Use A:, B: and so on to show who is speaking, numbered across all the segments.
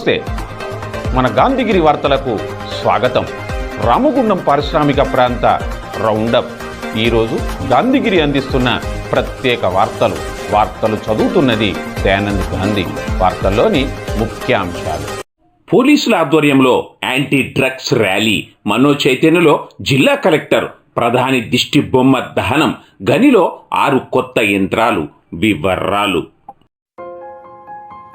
A: నమస్తే. మన గాంధీగిరి వార్తలకు స్వాగతం. రామగుండం పారిశ్రామిక ప్రాంత రౌండప్. ఈరోజు గాంధీగిరి అందిస్తున్న ప్రత్యేక వార్తలు. వార్తలు చదువుతున్నది దయానంద్ గాంధీ. వార్తల్లోని ముఖ్యాంశాలు. పోలీసుల ఆధ్వర్యంలో యాంటీ డ్రగ్స్ ర్యాలీ. మనో చైతన్యలో జిల్లా కలెక్టర్ ప్రధాని దిష్టి బొమ్మ దహనం. గనిలో ఆరు కొత్త యంత్రాలు. వివరాలు.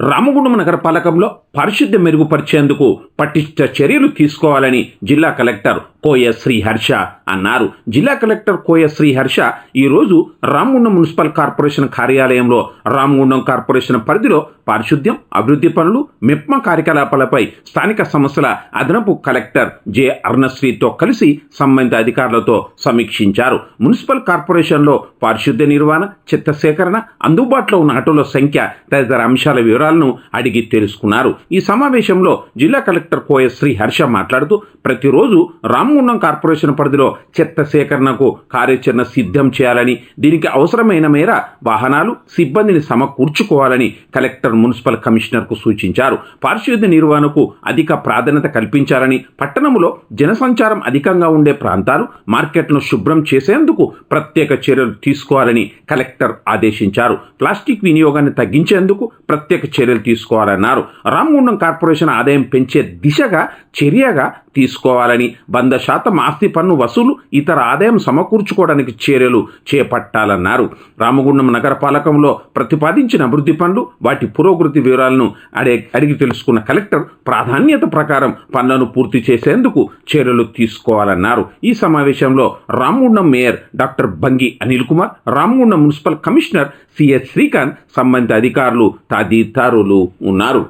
A: Ramagundam నగరపాలకంలో పారిశుద్ధ్యం మెరుగుపరిచేందుకు పటిష్ట చర్యలు తీసుకోవాలని జిల్లా కలెక్టర్ కోయ శ్రీహర్ష అన్నారు. జిల్లా కలెక్టర్ కోయ శ్రీహర్ష ఈరోజు రామగుండం మున్సిపల్ కార్పొరేషన్ కార్యాలయంలో రామగుండం కార్పొరేషన్ పరిధిలో పారిశుద్ధ్యం అభివృద్ధి పనులు మిప్మ కార్యకలాపాలపై స్థానిక సంస్థల అదనపు కలెక్టర్ జె అరుణశ్రీతో కలిసి సంబంధిత అధికారులతో సమీక్షించారు. మున్సిపల్ కార్పొరేషన్లో పారిశుద్ధ్య నిర్వహణ చెత్త సేకరణ అందుబాటులో ఉన్న ఆటోల సంఖ్య తదితర అంశాల వివరాలను అడిగి తెలుసుకున్నారు. ఈ సమావేశంలో జిల్లా కలెక్టర్ కోయ శ్రీ హర్ష మాట్లాడుతూ ప్రతిరోజు రామగుండం కార్పొరేషన్ పరిధిలో చెత్త సేకరణకు కార్యాచరణ సిద్ధం చేయాలని దీనికి అవసరమైన మేర వాహనాలు సిబ్బందిని సమకూర్చుకోవాలని కలెక్టర్ మున్సిపల్ కమిషనర్కు సూచించారు. పారిశుద్ధ్య నిర్వహణకు అధిక ప్రాధాన్యత కల్పించాలని పట్టణంలో జనసంచారం అధికంగా ఉండే ప్రాంతాలు మార్కెట్ను శుభ్రం చేసేందుకు ప్రత్యేక చర్యలు తీసుకోవాలని కలెక్టర్ ఆదేశించారు. ప్లాస్టిక్ వినియోగాన్ని తగ్గించేందుకు ప్రత్యేక చర్యలు తీసుకోవాలన్నారు. రామగుండం కార్పొరేషన్ ఆదాయం పెంచే దిశగా చర్యగా తీసుకోవాలని వంద శాతం ఆస్తి పన్ను వసూలు ఇతర ఆదాయం సమకూర్చుకోవడానికి చర్యలు చేపట్టాలన్నారు. రామగుండం నగరపాలకంలో ప్రతిపాదించిన అభివృద్ధి పనులు వాటి పురోగతి వివరాలను అడే అడిగి తెలుసుకున్న కలెక్టర్ ప్రాధాన్యత ప్రకారం పనులను పూర్తి చేసేందుకు చర్యలు తీసుకోవాలన్నారు. ఈ సమావేశంలో Ramagundam mayor doctor Bangi Anil Kumar Ramagundam municipal commissioner CS Srikanth సంబంధిత అధికారులు తదితరులు ఉన్నారు.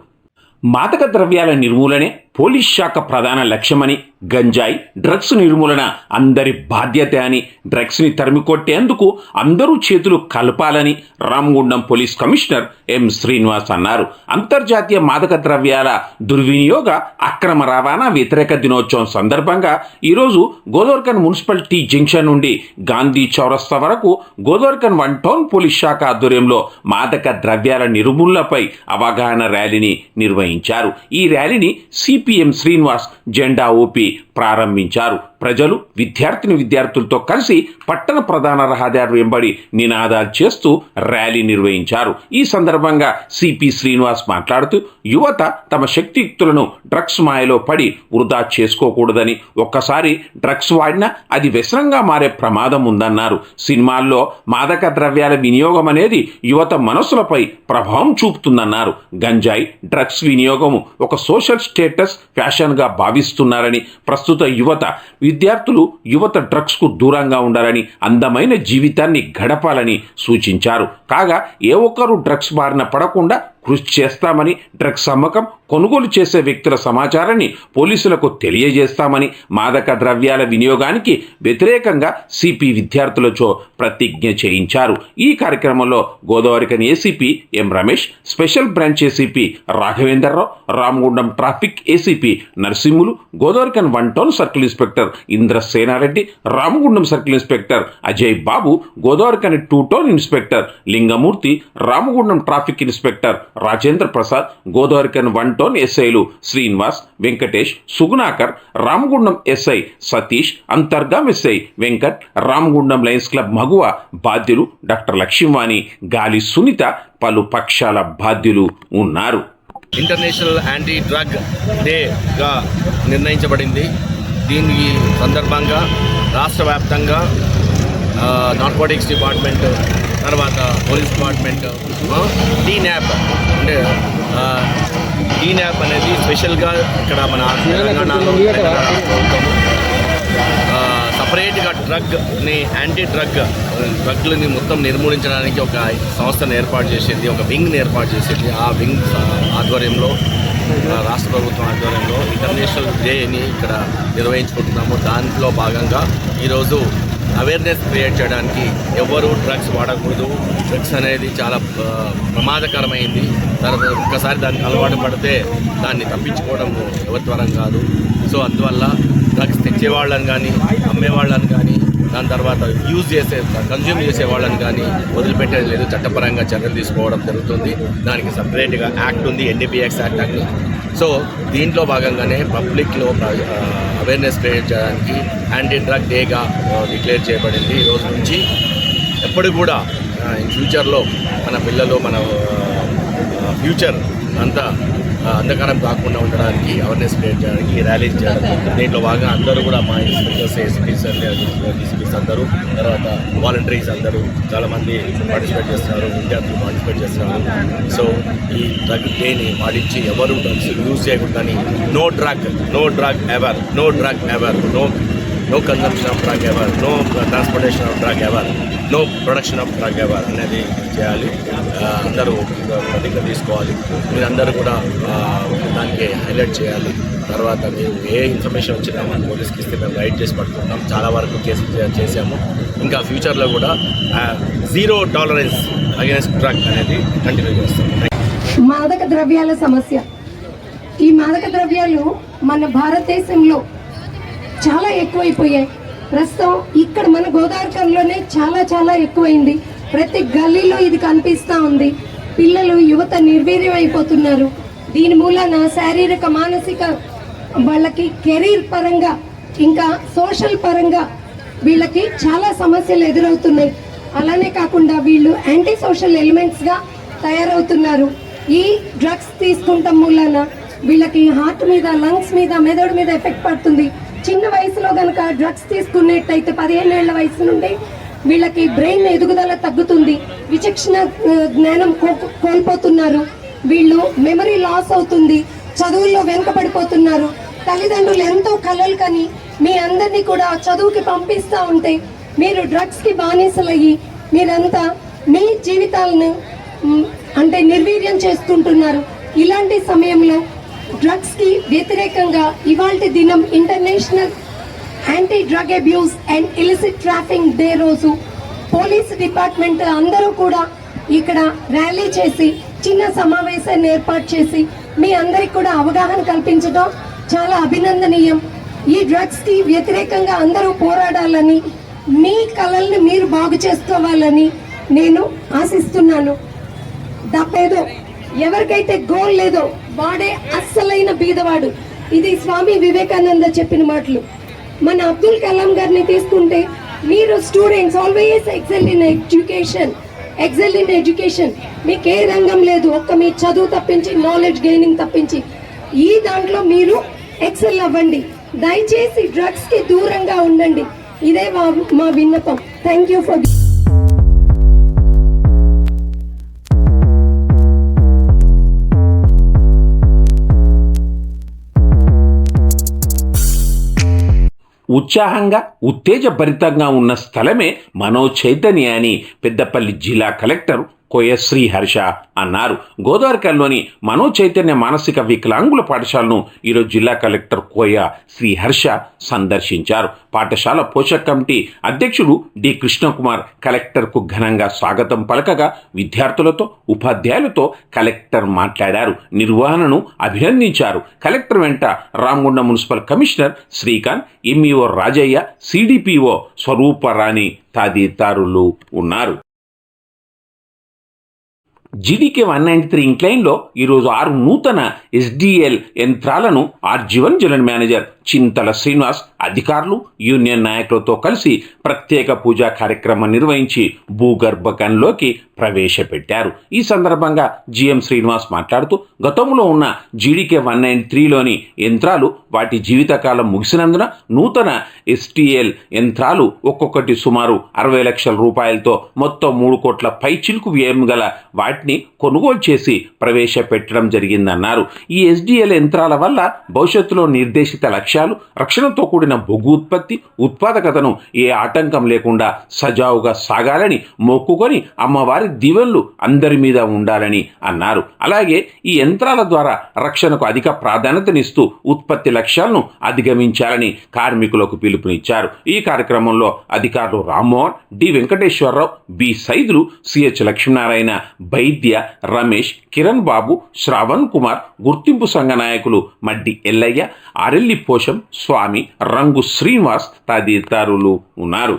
A: మాదక ద్రవ్యాల నిర్మూలనే పోలీస్ శాఖ ప్రధాన లక్ష్యమని గంజాయి డ్రగ్స్ నిర్మూలన అందరి బాధ్యత అని డ్రగ్స్ని తరిమికొట్టేందుకు అందరూ చేతులు కలపాలని Ramagundam police commissioner M Srinivas అన్నారు. అంతర్జాతీయ మాదక ద్రవ్యాల దుర్వినియోగ అక్రమ రవాణా వ్యతిరేక దినోత్సవం సందర్భంగా ఈరోజు గోదోర్కన్ మున్సిపాలిటీ జంక్షన్ నుండి గాంధీ చౌరస్తా వరకు గోదోర్కన్ వన్ టౌన్ పోలీస్ శాఖ ఆధ్వర్యంలో మాదక ద్రవ్యాల నిర్మూలనపై అవగాహన ర్యాలీని నిర్వహించారు. ఈ ర్యాలీని సిపిఎం శ్రీనివాస్ జెండా ఊపి ప్రారంభించారు. ప్రజలు విద్యార్థిని విద్యార్థులతో కలిసి పట్టణ ప్రధాన రహదారి వెంబడి నినాదాలు చేస్తూ ర్యాలీ నిర్వహించారు. ఈ సందర్భంగా సిపి శ్రీనివాస్ మాట్లాడుతూ యువత తమ శక్తియుక్తులను డ్రగ్స్ మాయలో పడి వృధా చేసుకోకూడదని ఒక్కసారి డ్రగ్స్ వాడినా అది వ్యసనంగా మారే ప్రమాదం ఉందన్నారు. సినిమాల్లో మాదక ద్రవ్యాల వినియోగం అనేది యువత మనసులపై ప్రభావం చూపుతుందన్నారు. గంజాయి డ్రగ్స్ వినియోగము ఒక సోషల్ స్టేటస్ ఫ్యాషన్గా భావిస్తున్నారని ప్రస్తుత యువత. విద్యార్థులు యువత డ్రగ్స్కు దూరంగా ఉండాలని అందమైన జీవితాన్ని గడపాలని సూచించారు. కాగా ఏ ఒక్కరూ డ్రగ్స్ బారిన పడకుండా కృషి చేస్తామని డ్రగ్స్ అమ్మకం కొనుగోలు చేసే వ్యక్తుల సమాచారాన్ని పోలీసులకు తెలియజేస్తామని మాదక ద్రవ్యాల వినియోగానికి వ్యతిరేకంగా సిపి విద్యార్థులతో ప్రతిజ్ఞ చేయించారు. ఈ కార్యక్రమంలో Godavarikhani ACP M Ramesh special branch ACP Raghavendarrao Ramagundam traffic ACP Narasimhulu Godavarikhani one town circle inspector Indrasenareddy Ramagundam circle inspector Ajay Babu Godavarikhani two town inspector Lingamurthy Ramagundam traffic inspector Rajendra Prasad Godavarikhani one town ఎస్ఐలు Srinivas Venkatesh Sugunakar Ramagundam SI Satish Antergaon SI Venkat Ramagundam lions club మగువ బాధ్యులు doctor Lakshmivani గాలి సునీత పలు పక్షాల బాధ్యులు ఉన్నారు.
B: International anti drug డేగా నిర్ణయించబడింది. దీనికి సందర్భంగా రాష్ట్ర వ్యాప్తంగా narcotics department police department D nap అంటే డీ న్యాప్ అనేది స్పెషల్గా ఇక్కడ మన తెలంగాణలో సపరేట్గా డ్రగ్ని యాంటీ డ్రగ్ డ్రగ్లని మొత్తం నిర్మూలించడానికి ఒక సంస్థను ఏర్పాటు చేసింది ఒక వింగ్ని ఏర్పాటు చేసింది. ఆ వింగ్ ఆధ్వర్యంలో రాష్ట్ర ప్రభుత్వం ఆధ్వర్యంలో ఇంటర్నేషనల్ డేని ఇక్కడ నిర్వహించుకుంటున్నాము. దాంట్లో భాగంగా ఈరోజు అవేర్నెస్ క్రియేట్ చేయడానికి ఎవరు డ్రగ్స్ వాడకూడదు. డ్రగ్స్ అనేది చాలా ప్రమాదకరమైంది. తర్వాత ఒక్కసారి దానికి అలవాటు పడితే దాన్ని తప్పించుకోవడం ఎవరి కాదు. సో అందువల్ల డ్రగ్స్ తెచ్చేవాళ్ళని కానీ అమ్మేవాళ్ళని కానీ దాని తర్వాత యూజ్ చేసే కన్జ్యూమ్ చేసే వాళ్ళని కానీ వదిలిపెట్టేది లేదు. చట్టపరంగా చర్యలు తీసుకోవడం జరుగుతుంది. దానికి సపరేట్గా యాక్ట్ ఉంది. ఎన్డీపీఎక్స్ యాక్ట్ అని సో దీంట్లో భాగంగానే పబ్లిక్లో అవేర్నెస్ క్రియేట్ చేయడానికి యాంటీ డ్రగ్ డేగా డిక్లేర్ చేయబడింది ఈ రోజు నుంచి. ఎప్పుడు కూడా ఇన్ ఫ్యూచర్లో మన పిల్లలు మన ఫ్యూచర్ అంతా అంధకారం కాకుండా ఉండడానికి అవేర్నెస్ క్రియేట్ చేయడానికి ర్యాలీస్ చేయడం దీంట్లో బాగా అందరూ కూడా మా ఇన్స్పెక్టర్స్ ఎస్పీస్ డిసిపీస్ అందరూ తర్వాత వాలంటీర్స్ అందరూ చాలామంది పార్టిసిపేట్ చేస్తున్నారు విద్యార్థులు పార్టిసిపేట్ చేస్తున్నారు. సో ఈ డ్రగ్ డేని పాటించి ఎవరు డ్రగ్స్ యూజ్ చేయకుండా no drug no drug ever no drug ever no no consumption of drug ever no transportation of drug ever no production of drug ever అనేది చేయాలి. అందరూ ప్రతిజ్ఞ తీసుకోవాలి. మీరందరూ కూడా దానికి హైలైట్ చేయాలి. తర్వాత మీరు ఏ ఇన్ఫర్మేషన్ వచ్చినా మన పోలీస్కి ఇస్తే మేము గైడ్ చేసి పట్టుకుంటాం. చాలా వరకు కేసు చేసాము ఇంకా ఫ్యూచర్లో కూడా జీరో టాలరెన్స్ అగేన్స్ట్ డ్రగ్ అనేది కంటిన్యూ చేస్తాం.
C: మాదక ద్రవ్యాల సమస్య. ఈ మాదక ద్రవ్యాలు మన భారతదేశంలో చాలా ఎక్కువైపోయాయి. ప్రస్తుతం ఇక్కడ మన గోదావరికంలోనే చాలా చాలా ఎక్కువైంది. ప్రతి గల్లీలో ఇది కనిపిస్తూ ఉంది. పిల్లలు యువత నిర్వీర్యం అయిపోతున్నారు. దీని మూలన శారీరక మానసిక వాళ్ళకి కెరీర్ పరంగా ఇంకా సోషల్ పరంగా వీళ్ళకి చాలా సమస్యలు ఎదురవుతున్నాయి. అలానే కాకుండా వీళ్ళు యాంటీ సోషల్ ఎలిమెంట్స్గా తయారవుతున్నారు. ఈ డ్రగ్స్ తీసుకుంటాం మూలన వీళ్ళకి హార్ట్ మీద లంగ్స్ మీద మెదడు మీద ఎఫెక్ట్ పడుతుంది. చిన్న వయసులో గనక డ్రగ్స్ తీసుకున్నట్టయితే పదిహేనేళ్ళ వయసు నుండి వీళ్ళకి బ్రెయిన్ ఎదుగుదల తగ్గుతుంది. విచక్షణ జ్ఞానం కో- కోల్పోతున్నారు. వీళ్ళు మెమరీ లాస్ అవుతుంది. చదువుల్లో వెనుకబడిపోతున్నారు. తల్లిదండ్రులు ఎంతో కలలు కని మీ అందరినీ కూడా చదువుకి పంపిస్తూ ఉంటే మీరు డ్రగ్స్కి బానిసలయ్యి మీరంతా మీ జీవితాలను అంటే నిర్వీర్యం చేసుకుంటున్నారు ఇలాంటి సమయంలో డ్రగ్స్కి వ్యతిరేకంగా ఇవాళ దినం international anti drug abuse and illicit trafficking day రోజు పోలీస్ డిపార్ట్మెంట్ అందరూ కూడా ఇక్కడ ర్యాలీ చేసి చిన్న సమావేశాన్ని ఏర్పాటు చేసి మీ అందరికి కూడా అవగాహన కల్పించడం చాలా అభినందనీయం. ఈ డ్రగ్స్కి వ్యతిరేకంగా అందరూ పోరాడాలని మీ కళల్ని మీరు బాగు చేసుకోవాలని నేను ఆశిస్తున్నాను. తప్పేదో ఎవరికైతే గోల్ లేదో వాడే అస్సలైన బీదవాడు. ఇది స్వామి వివేకానంద చెప్పిన మాటలు. మన అబ్దుల్ కలాం గారిని తీసుకుంటే మీరు students always excel in education excel in education మీకు ఏ రంగం లేదు. ఒక్క మీ చదువు తప్పించి నాలెడ్జ్ గెయినింగ్ తప్పించి. ఈ దాంట్లో మీరు ఎక్సెల్ అవ్వండి. దయచేసి డ్రగ్స్కి దూరంగా ఉండండి. ఇదే మా- మా విన్నపం. థ్యాంక్ యూ ఫర్
A: ఉత్సాహంగా ఉత్తేజభరితంగా ఉన్న స్థలమే మనో చైతన్య అని పెద్దపల్లి జిల్లా కలెక్టర్ కోయశ్రీ హర్ష అన్నారు. గోదావరికల్లోని మనో చైతన్య మానసిక వికలాంగుల పాఠశాలను ఈరోజు జిల్లా కలెక్టర్ కోయ శ్రీ హర్ష సందర్శించారు. పాఠశాల పోషక కమిటీ అధ్యక్షుడు డి కృష్ణకుమార్ కలెక్టర్కు ఘనంగా స్వాగతం పలకగా విద్యార్థులతో ఉపాధ్యాయులతో కలెక్టర్ మాట్లాడారు. నిర్వహణను అభినందించారు. కలెక్టర్ వెంట Ramagunda municipal commissioner Srikanth MEO Rajaiah CDPO Swarooparani తదితరులు ఉన్నారు. జీడీకే వన్ నైన్టీ త్రీ ఇంక్లైన్లో ఈరోజు ఆరు నూతన ఎస్డిఎల్ యంత్రాలను RG one general manager Chintala Srinivas అధికారులు యూనియన్ నాయకులతో కలిసి ప్రత్యేక పూజా కార్యక్రమం నిర్వహించి భూగర్భ గన్లోకి ప్రవేశపెట్టారు. ఈ సందర్భంగా జిఎం శ్రీనివాస్ మాట్లాడుతూ గతంలో ఉన్న జీడీకే వన్ నైన్ త్రీలోని యంత్రాలు వాటి జీవితకాలం ముగిసినందున నూతన ఎస్టీఎల్ యంత్రాలు ఒక్కొక్కటి సుమారు అరవై లక్షల రూపాయలతో మొత్తం మూడు కోట్ల పై చిలుకు వ్యయం గల వాటిని ని కొనుగోలు చేసి ప్రవేశపెట్టడం జరిగిందన్నారు. ఈ ఎస్డిఎల్ యంత్రాల వల్ల భవిష్యత్తులో నిర్దేశిత లక్ష్యాలు రక్షణతో కూడిన బొగ్గు ఉత్పత్తి ఉత్పాదకతను ఏ ఆటంకం లేకుండా సజావుగా సాగాలని మొక్కుకొని అమ్మవారి దీవెనలు అందరి మీద ఉండాలని అన్నారు. అలాగే ఈ యంత్రాల ద్వారా రక్షణకు అధిక ప్రాధాన్యతనిస్తూ ఉత్పత్తి లక్ష్యాలను అధిగమించాలని కార్మికులకు పిలుపునిచ్చారు. ఈ కార్యక్రమంలో అధికారులు Rammohan D. Venkateswararao B. Saidulu CH Lakshminarayana by. Vaidya Ramesh Kiran బాబు శ్రావణ్ కుమార్ గుర్తింపు సంఘ నాయకులు మడ్డి ఎల్లయ్య ఆరెల్లి పోషం స్వామి రంగు శ్రీనివాస్ తదితరులు ఉన్నారు.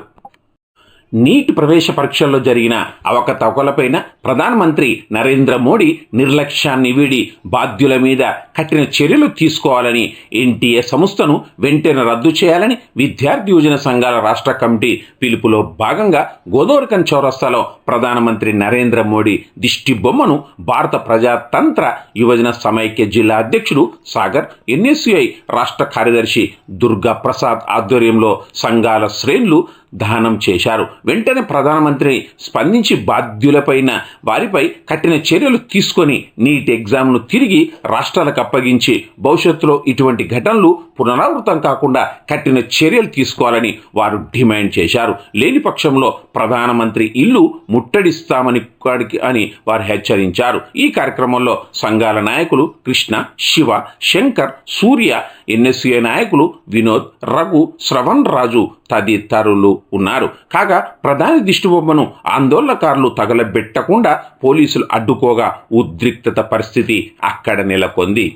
A: నీట్ ప్రవేశ పరీక్షల్లో జరిగిన అవకతవకలపైన ప్రధానమంత్రి నరేంద్ర మోడీ నిర్లక్ష్యాన్ని వీడి బాధ్యుల మీద కఠిన చర్యలు తీసుకోవాలని ఎన్టీఏ సంస్థను వెంటనే రద్దు చేయాలని విద్యార్థి యువజన సంఘాల రాష్ట్ర కమిటీ పిలుపులో భాగంగా గోదోర్కన్ చౌరస్తాలో ప్రధానమంత్రి నరేంద్ర మోడీ దిష్టి బొమ్మను భారత ప్రజాతంత్ర యువజన సమైక్య జిల్లా అధ్యక్షుడు సాగర్ ఎన్ఎస్యుఐ రాష్ట్ర కార్యదర్శి దుర్గా ప్రసాద్ ఆధ్వర్యంలో సంఘాల శ్రేణులు దహనం చేశారు. వెంటనే ప్రధానమంత్రి స్పందించి బాధ్యులపైన వారిపై కఠిన చర్యలు తీసుకొని నీట్ ఎగ్జామ్ను తిరిగి రాష్ట్రాలకు అప్పగించి భవిష్యత్తులో ఇటువంటి ఘటనలు పునరావృతం కాకుండా కఠిన చర్యలు తీసుకోవాలని వారు డిమాండ్ చేశారు. లేని పక్షంలో ప్రధానమంత్రి ఇల్లు ముట్టడిస్తామని కాడికి అని వారు హెచ్చరించారు. ఈ కార్యక్రమంలో సంఘాల నాయకులు కృష్ణ శివ శంకర్ సూర్య ఎన్ఎస్ఏ నాయకులు వినోద్ రఘు శ్రవణ్ రాజు తదితరులు ఉన్నారు. కాగా ప్రధాని దిష్టిబొమ్మను ఆందోళనకారులు తగలబెట్టకుండా పోలీసులు అడ్డుకోగా ఉద్రిక్తత పరిస్థితి అక్కడ నెలకొంది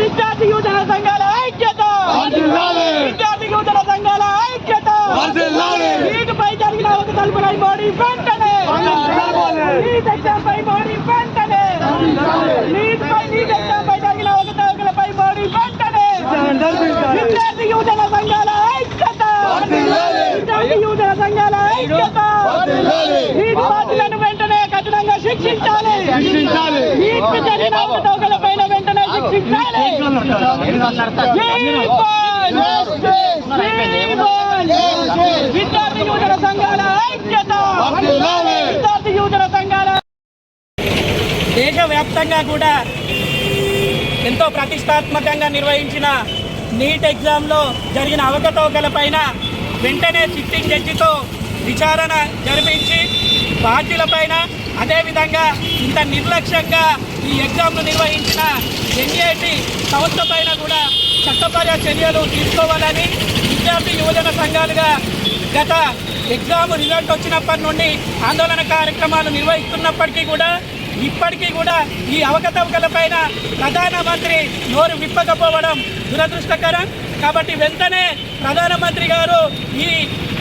D: విద్యార్థి యువజన సంఘాల ఐక్యత విద్యార్థి యువజన సంఘాల ఐక్యత నీటిపై జరిగిన ఒక తలుపులై మోడీ వెంటనే! నీట్ ఎగ్జామ్ పై మోడీ వెంటనే! నీటిపై నీట్ ఎగ్జామ్ పై జరిగిన ఒక తలుపులపై మోడీ వెంటనే! విద్యార్థి యువజన సంఘాల ఐక్యత! విద్యార్థి యువజన సంఘాల ఐక్యత! నీటి బాధ్యులను వెంటనే కఠినంగా శిక్షించాలి! నీటి జరిగిన ఒక తలుపులపైన వెంటనే శిక్షించాలి విద్యార్థి యువజన సంఘాల ఐక్యత విద్యార్థి యువజన సంఘాల దేశవ్యాప్తంగా కూడా ఎంతో ప్రతిష్టాత్మకంగా నిర్వహించిన నీట్ ఎగ్జామ్లో జరిగిన అవకతవకలపైన వెంటనే సిట్టింగ్ జడ్జితో విచారణ జరిపించి బాధ్యులపైన అదేవిధంగా ఇంత నిర్లక్ష్యంగా ఈ ఎగ్జామ్ను నిర్వహించిన ఎన్ఏటి సంస్థ పైన కూడా చట్టపర చర్యలు తీసుకోవాలని విద్యార్థి యువజన సంఘాలుగా గత ఎగ్జామ్ రిజల్ట్ వచ్చినప్పటి నుండి ఆందోళన కార్యక్రమాలు నిర్వహిస్తున్నప్పటికీ కూడా ఇప్పటికీ కూడా ఈ అవకతవకల పైన ప్రధానమంత్రి నోరు విప్పకపోవడం దురదృష్టకరం. కాబట్టి వెంటనే ప్రధానమంత్రి గారు ఈ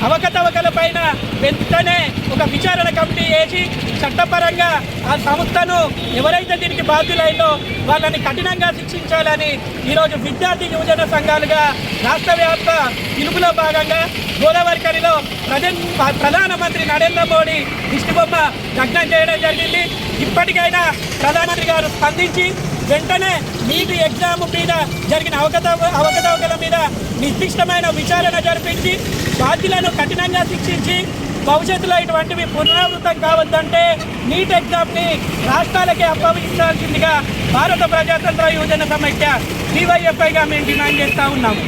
D: అవకతవకల పైన వెంటనే ఒక విచారణ కమిటీ వేసి చట్టపరంగా ఆ సంస్థను ఎవరైతే దీనికి బాధ్యులైందో వాళ్ళని కఠినంగా శిక్షించాలని ఈరోజు విద్యార్థి యువజన సంఘాలుగా రాష్ట్ర వ్యాప్త పిలుపులో భాగంగా గోదావరికరిలో ప్రధానమంత్రి నరేంద్ర మోడీ దిష్టిబొమ్మ దగ్నం చేయడం జరిగింది. ఇప్పటికైనా ప్రధానమంత్రి గారు స్పందించి వెంటనే నీటి ఎగ్జామ్ మీద జరిగిన అవకతవ అవకతవకల మీద నిర్దిష్టమైన విచారణ జరిపించి బాధ్యులను కఠినంగా శిక్షించి భవిష్యత్తులో ఇటువంటివి పునరావృతం కావద్దంటే నీట్ ఎగ్జామ్ని రాష్ట్రాలకే అప్పగించాల్సిందిగా భారత ప్రజాతంత్ర యువజన సమైక్య డివైఎఫ్ఐగా మేము డిమాండ్ చేస్తూ ఉన్నాము.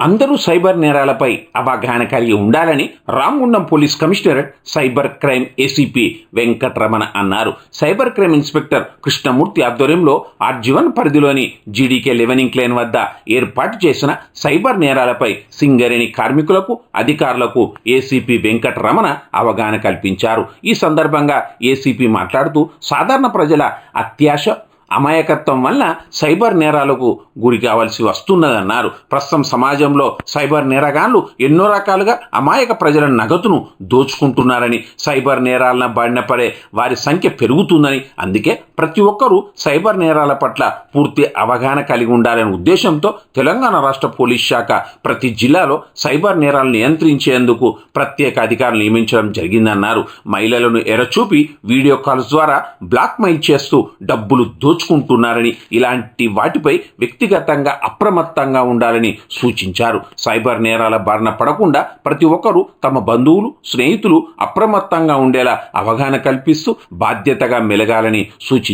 A: అందరూ సైబర్ నేరాలపై అవగాహన కలిగి ఉండాలని Ramagundam police commissioner cyber crime ACP Venkataramana అన్నారు. సైబర్ క్రైమ్ ఇన్స్పెక్టర్ కృష్ణమూర్తి ఆధ్వర్యంలో ఆర్జీవన్ పరిధిలోని జీడీకే లెవెనింగ్ లైన్ వద్ద ఏర్పాటు చేసిన సైబర్ నేరాలపై సింగరేణి కార్మికులకు అధికారులకు ఏసీపీ వెంకటరమణ అవగాహన కల్పించారు. ఈ సందర్భంగా ఏసీపీ మాట్లాడుతూ సాధారణ ప్రజల అత్యాశ అమాయకత్వం వల్ల సైబర్ నేరాలకు గురి కావాల్సి వస్తున్నదన్నారు. ప్రస్తుతం సమాజంలో సైబర్ నేరగాళ్ళు ఎన్నో రకాలుగా అమాయక ప్రజల నగదును దోచుకుంటున్నారని సైబర్ నేరాలను బారిన పడే వారి సంఖ్య పెరుగుతుందని అందుకే ప్రతి ఒక్కరూ సైబర్ నేరాల పట్ల పూర్తి అవగాహన కలిగి ఉండాలనే ఉద్దేశంతో తెలంగాణ రాష్ట్ర పోలీస్ శాఖ ప్రతి జిల్లాలో సైబర్ నేరాలను నియంత్రించేందుకు ప్రత్యేక అధికారులు నియమించడం జరిగిందన్నారు. మహిళలను ఎరచూపి వీడియో కాల్స్ ద్వారా బ్లాక్ మెయిల్ చేస్తూ డబ్బులు దోచుకుంటున్నారని ఇలాంటి వాటిపై వ్యక్తిగతంగా అప్రమత్తంగా ఉండాలని సూచించారు. సైబర్ నేరాల బారిన పడకుండా ప్రతి ఒక్కరూ తమ బంధువులు స్నేహితులు అప్రమత్తంగా ఉండేలా అవగాహన కల్పిస్తూ బాధ్యతగా మెలగాలని సూచించారు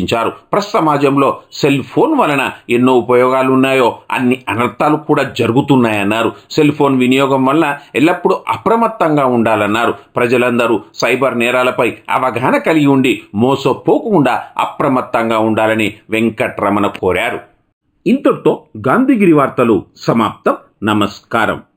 A: ప్రస్తుత సమాజంలో సెల్ ఫోన్ వలన ఎన్నో ఉపయోగాలు ఉన్నాయో అన్ని అనర్థాలు కూడా జరుగుతున్నాయన్నారు. సెల్ ఫోన్ వినియోగం వల్ల ఎల్లప్పుడూ అప్రమత్తంగా ఉండాలన్నారు. ప్రజలందరూ సైబర్ నేరాలపై అవగాహన కలిగి ఉండి మోసపోకుండా అప్రమత్తంగా ఉండాలని వెంకట్రమణ కోరారు. ఇంతటితో గాంధీగిరి వార్తలు సమాప్తం. నమస్కారం.